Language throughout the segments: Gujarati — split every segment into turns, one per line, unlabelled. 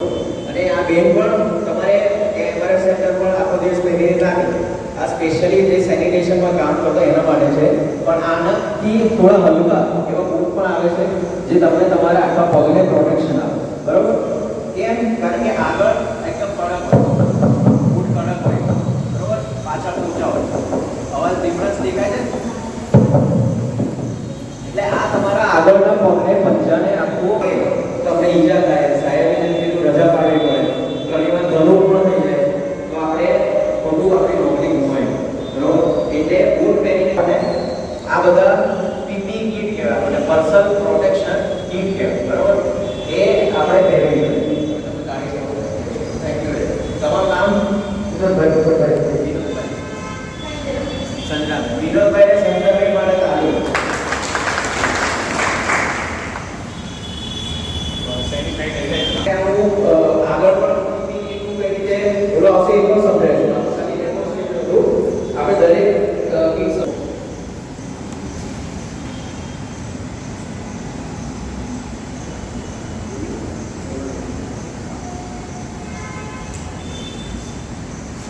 અને આ બેન પણ તમારે એમઆરએફ સેન્ટર પણ આખો દિવસ પહેરીને રાખી આ સ્પેશિયલી જે સેનિટેશનમાં કામ કરતો એના માટે છે. પણ આનાથી થોડા હલકા એવા બૂટ પણ આવે છે, જે તમને તમારા આખા પગને પ્રોટેક્શન આપે. બરોબર? કેમ કારણ કે આગળ એકદમ કડક બૂટ કડક હોય. બરોબર? પાછળ ઊંચા હોય. અવાજ ડિફરન્સ દેખાય છે? એટલે આ તમારા આગળના પગને પંજાને આપવું રજા પાડવી પડે ઘણીવાર ધનું પણ થઈ જાય તો આપણે ખોટું આપણી નોકરી ગુમાવી બરોબર એટલે બૂટ પહેરીને આપણે આ બધા પીપી કીટ કહેવાય અને પર્સનલ પ્રોટેક્શન કીટ કહેવાય બરોબર એ આપણે પહેરવી જોઈએ તમે જાણી શકો થેન્ક યુ તમારું નામ વિનોદભાઈ વિનોદભાઈ વિનોદભાઈ સંજના વિનોદભાઈ ને સંજનાભાઈ માટે તાલીમ આપણું, અ, આગળ પણ PPE નું કઈ રીતે ઓલો આવશે સમજાવીશું. આપણે ખાલી demonstration હતું. આપણે દરેક અ, kit સમ-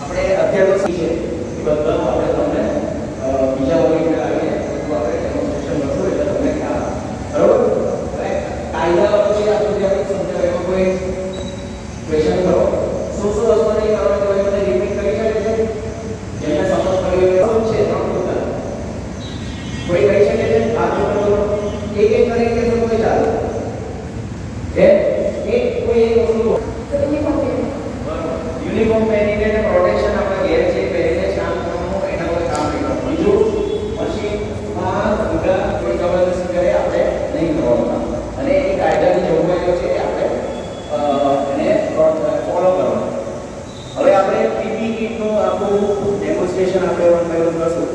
આપણે અત્યારે તો શીખીએ એ બધાનું આપણે તમને અ, બીજા વર્ગમાં આવીને બધું આપણે demonstration કરશું એટલે તમને ખ્યાલ આવે. બરોબર? હવે કાયદા પછી આ સુધી આપણે સમજાવ્યું. એમાં કોઈ ક્વેશ્ચન કરો શું શું વસ્તુની કારણ તમે મને રિપીટ કરી શકે છે જેમને સમજ પડી હોય શું છે ત્રણ મુદ્દા કોઈ કહી શકે છે હાથ ઉપર કરો એક એક કરીને કે તો કોઈ ચાલે. એ એક કોઈ એક વસ્તુ યુનિફોર્મ પહેરીને અને પ્રોટેક્શન આપણે ઘેર છે પહેરીને કામ કરવાનું એના પર કામ નહીં કરવાનું. બીજું મશીનમાં ઉડા કોઈ જબરદસ્તી કરે આપણે નહીં કરવાનું અને એ કાયદાની જોગવાઈઓ છે આપણે એને ફોલો કરવાનું. હવે આપણે પીપી કીટનું આખું ડેમોન્સ્ટ્રેશન આપણે વન બાય વન કરશું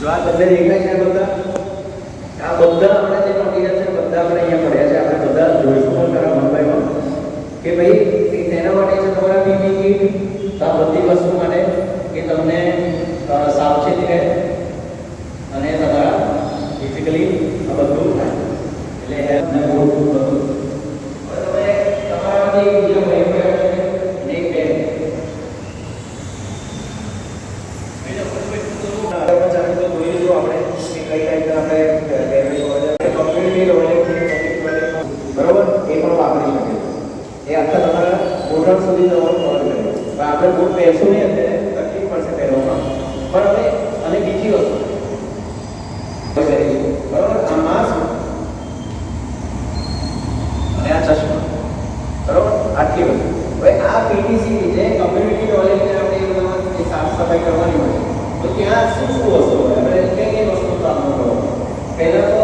જો આ તમને દેખાય છે બધા, આ બધા આપણા જે મટીરિયલ છે, બધા આપણે અહીંયા પડ્યા છે. આપણે બધા જોઈશું પણ ખરા વન કે ભાઈ તેના માટે છે તમારા કીટ આ બધી વસ્તુ માટે કે તમને સાવચેતી રહે અને તમારા ફિઝિકલી આ બધું થાય એટલે હેલ્થ ને બધું બધું હવે તમે તમારામાંથી બીજા ભાઈ કયા છે ને એક બેન કર્મચારી તો જોઈ લીધું આપણે કે કઈ ટાઈપના આપણે ડેમેજ હોય છે કમ્પ્લીટલી રોલિંગ બરોબર? એ પણ વાપરી શકે એ આખા તમારા ઘૂંટણ સુધી તમારું કવર કરે આપણે બૂટ પહેરશું નહીં અત્યારે તકલીફ પડશે પહેરવામાં. પણ હવે, અને બીજી વસ્તુ. બરોબર? આ માસ્ક અને આ ચશ્મા. બરોબર? આટલી વસ્તુ. હવે આ પીટીસી જે કમ્યુનિટી નોલેજને આપણે એ બધામાં સાફ સફાઈ કરવાની હોય, તો ત્યાં શું શું વસ્તુ હોય? આપણે કઈ કઈ વસ્તુ સામનો કરવો પહેલાં તો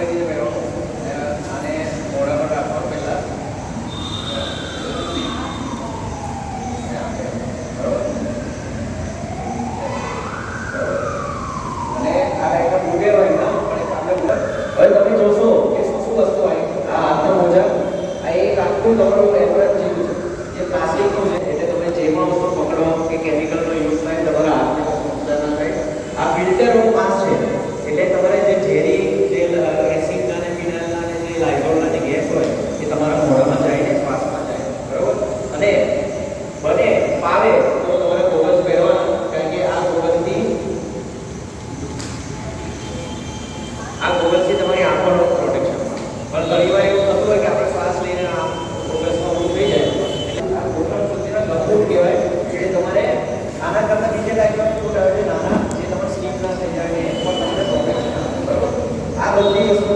માસ્ક કરીને પહેરવાનું અ, આને મોઢા પર રાખવાનું પહેલા બરોબર અને આ ટાઈપના બુટે હોય ના પણ આપણે બુટ હવે તમે જોશો કે શું શું વસ્તુ આવી આ હાથના મોજા આ એક આખું તમારું એવરેજ જેવું છે જે પ્લાસ્ટિકનું છે એટલે તમે જે પણ વસ્તુ પકડો કે કેમિકલનો યુઝ થાય તમારા હાથને કશું નુકસાન ના થાય આ ફિલ્ટરનું માસ્ક છે એટલે તમારે જે ઝેરી તેલ એસિડ અને આ ગોગલ્સથી તમારી આંખોનો પ્રોટેક્શન પણ ઘણી વાર એવું થતું હોય કે આપણે શ્વાસ લઈને આ ગોગલ્સમાં ઊંઘ થઈ જાય. એટલે આ ગોગલ્સ સુધીના ગંભીર કહેવાય. કે તમારે આના કરતાં બીજે ટાઈપના ફૂડ આવે છે નાના, જે તમારે સ્લીપ ના થઈ જાય એ પણ તમને પ્રોટેક્શન બરાબર? આ બધી વસ્તુ